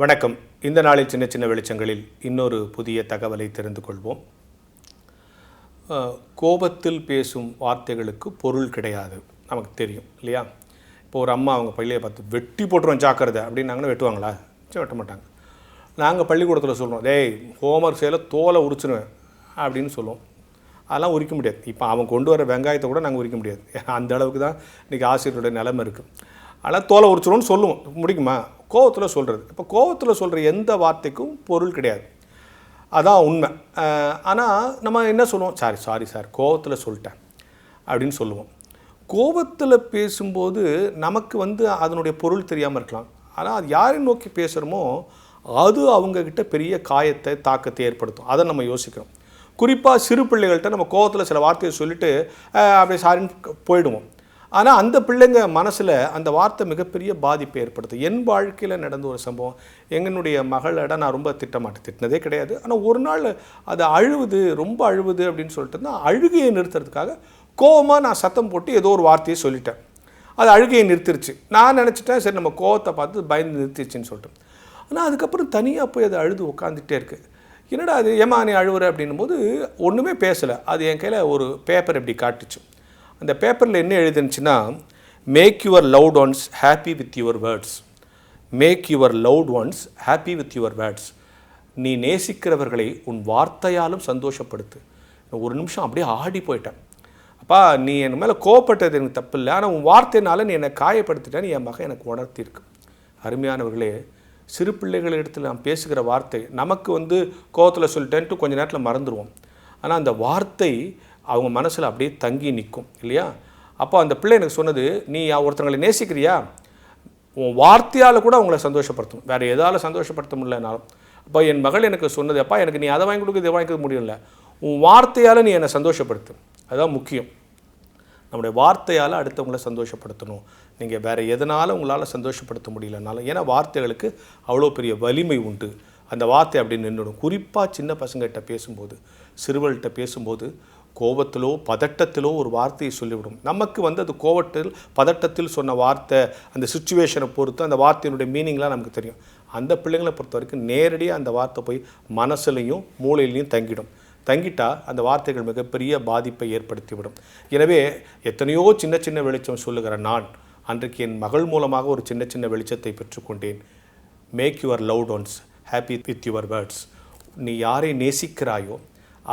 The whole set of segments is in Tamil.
வணக்கம். இந்த நாளில் சின்ன சின்ன வெளிச்சங்களில் இன்னொரு புதிய தகவலை தெரிந்து கொள்வோம். கோபத்தில் பேசும் வார்த்தைகளுக்கு பொருள் கிடையாது. நமக்கு தெரியும் இல்லையா? இப்போ ஒரு அம்மா அவங்க பள்ளியை பார்த்து வெட்டி போட்டுருவோம் ஜாக்கிரதை அப்படின்னாங்கன்னா வெட்டுவாங்களா? சரி, வெட்ட மாட்டாங்க. நாங்கள் பள்ளிக்கூடத்தில் சொல்கிறோம் டேய் ஹோம்ஒர்க் செய்யல தோலை உரிச்சிடுவேன் அப்படின்னு சொல்லுவோம். அதெல்லாம் உரிக்க முடியாது. இப்போ அவன் கொண்டு வர வெங்காயத்தை கூட நாங்கள் உரிக்க முடியாது. ஏன்னா அந்த அளவுக்கு தான் இன்றைக்கி ஆசிரியருடைய நிலைமை இருக்குது அதெல்லாம் தோலை உரிச்சிடும்னு சொல்லுவோம். முடிக்குமா? கோவத்தில் சொல்கிறது இப்போ கோவத்தில் சொல்கிற எந்த வார்த்தைக்கும் பொருள் கிடையாது. அதான் உண்மை. ஆனால் நம்ம என்ன சொல்லுவோம்? சாரி சாரி சார் கோவத்தில் சொல்லிட்டேன். அப்படின்னு சொல்லுவோம். கோபத்தில் பேசும்போது நமக்கு வந்து அதனுடைய பொருள் தெரியாமல் இருக்கலாம். ஆனால் அது யாரை நோக்கி பேசுகிறோமோ அது அவங்கக்கிட்ட பெரிய காயத்தை தாக்கத்தை ஏற்படுத்தும். அதை நம்ம யோசிக்கிறோம். குறிப்பாக சிறு பிள்ளைகள்கிட்ட நம்ம கோவத்தில் சில வார்த்தையை சொல்லிவிட்டு அப்படியே சாரின்னு போயிடுவோம். ஆனால் அந்த பிள்ளைங்க மனசில் அந்த வார்த்தை மிகப்பெரிய பாதிப்பை ஏற்படுத்து. என் வாழ்க்கையில் நடந்த ஒரு சம்பவம் எங்களுடைய மகளிட நான் ரொம்ப திட்டமாட்டேன் திட்டினதே கிடையாது. ஆனால் ஒரு நாள் அது அழுவுது ரொம்ப அழுவுது அப்படின்னு சொல்லிட்டு இருந்தால் அழுகையை நிறுத்துறதுக்காக கோவமாக நான் சத்தம் போட்டு ஏதோ ஒரு வார்த்தையை சொல்லிட்டேன். அது அழுகையை நிறுத்திருச்சு. நான் நினச்சிட்டேன் சரி நம்ம கோவத்தை பார்த்து பயந்து நிறுத்திடுச்சின்னு சொல்லிட்டு. ஆனால் அதுக்கப்புறம் தனியாக போய் அது அழுது உட்காந்துட்டே இருக்குது என்னடா அது ஏமா நீ அழுவுற அப்படின்னும் போது ஒன்றுமே பேசலை. அது என் கையில் ஒரு பேப்பர் இப்படி காட்டுச்சு. அந்த பேப்பரில் என்ன எழுதுனுச்சுன்னா make your loved ones happy with your words make your loved ones happy with your words நீ நேசிக்கிறவர்களை உன் வார்த்தையாலும் சந்தோஷப்படுத்து. ஒரு நிமிஷம் அப்படியே ஆடி போயிட்டேன். அப்பா நீ என் மேலே கோவப்பட்டது எனக்கு தப்பு இல்லை ஆனால் உன் வார்த்தையினால நீ என்னை காயப்படுத்திட்டேன்னு என் மகன் எனக்கு உணர்த்தியிருக்கு. அருமையானவர்களே சிறு பிள்ளைகள் இடத்துல நாம் பேசுகிற வார்த்தை நமக்கு வந்து கோவத்தில் சொல்லிட்டேன்ட்டு கொஞ்ச நேரத்தில் மறந்துடுவோம் ஆனால் அந்த வார்த்தை அவங்க மனசில் அப்படியே தங்கி நிற்கும் இல்லையா? அப்போ அந்த பிள்ளை எனக்கு சொன்னது நீ ஒருத்தங்களை நேசிக்கிறியா? உன் வார்த்தையால் கூட அவங்கள சந்தோஷப்படுத்தும். வேறு எதால் சந்தோஷப்படுத்த முடியலனாலும். அப்போ என் மகள் எனக்கு சொன்னது அப்பா எனக்கு நீ அதை வாங்கி கொடுக்க இதை வாங்கி முடியல உன் வார்த்தையால் நீ என்னை சந்தோஷப்படுத்து. அதுதான் முக்கியம். நம்முடைய வார்த்தையால் அடுத்தவங்களை சந்தோஷப்படுத்தணும். நீங்கள் வேறு எதனால் உங்களால் சந்தோஷப்படுத்த முடியலனாலும் ஏன்னா வார்த்தைகளுக்கு அவ்வளோ பெரிய வலிமை உண்டு. அந்த வார்த்தை அப்படி நின்றுடும் குறிப்பாக சின்ன பசங்கள்கிட்ட பேசும்போது சிறுவர்கள்ட்ட பேசும்போது கோபத்திலோ பதட்டத்திலோ ஒரு வார்த்தையை சொல்லிவிடும். நமக்கு வந்து அது கோவத்தில் பதட்டத்தில் சொன்ன வார்த்தை அந்த சுச்சுவேஷனை பொறுத்து அந்த வார்த்தையினுடைய மீனிங்லாம் நமக்கு தெரியும். அந்த பிள்ளைங்களை பொறுத்த வரைக்கும் நேரடியாக அந்த வார்த்தை போய் மனசுலையும் மூளையிலையும் தங்கிடும். தங்கிட்டால் அந்த வார்த்தைகள் மிகப்பெரிய பாதிப்பை ஏற்படுத்திவிடும். எனவே எத்தனையோ சின்ன சின்ன வெளிச்சம் சொல்லுகிற நான் அன்றைக்கு என் மகள் மூலமாக ஒரு சின்ன சின்ன வெளிச்சத்தை பெற்றுக்கொண்டேன். Make your loved ones happy with your words நீ யாரை நேசிக்கிறாயோ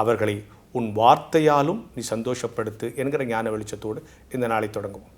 அவர்களை உன் வார்த்தையாலும் நீ சந்தோஷப்படுத்து என்கிற ஞான வெளிச்சத்தோடு இந்த நாளை தொடங்குவோம்.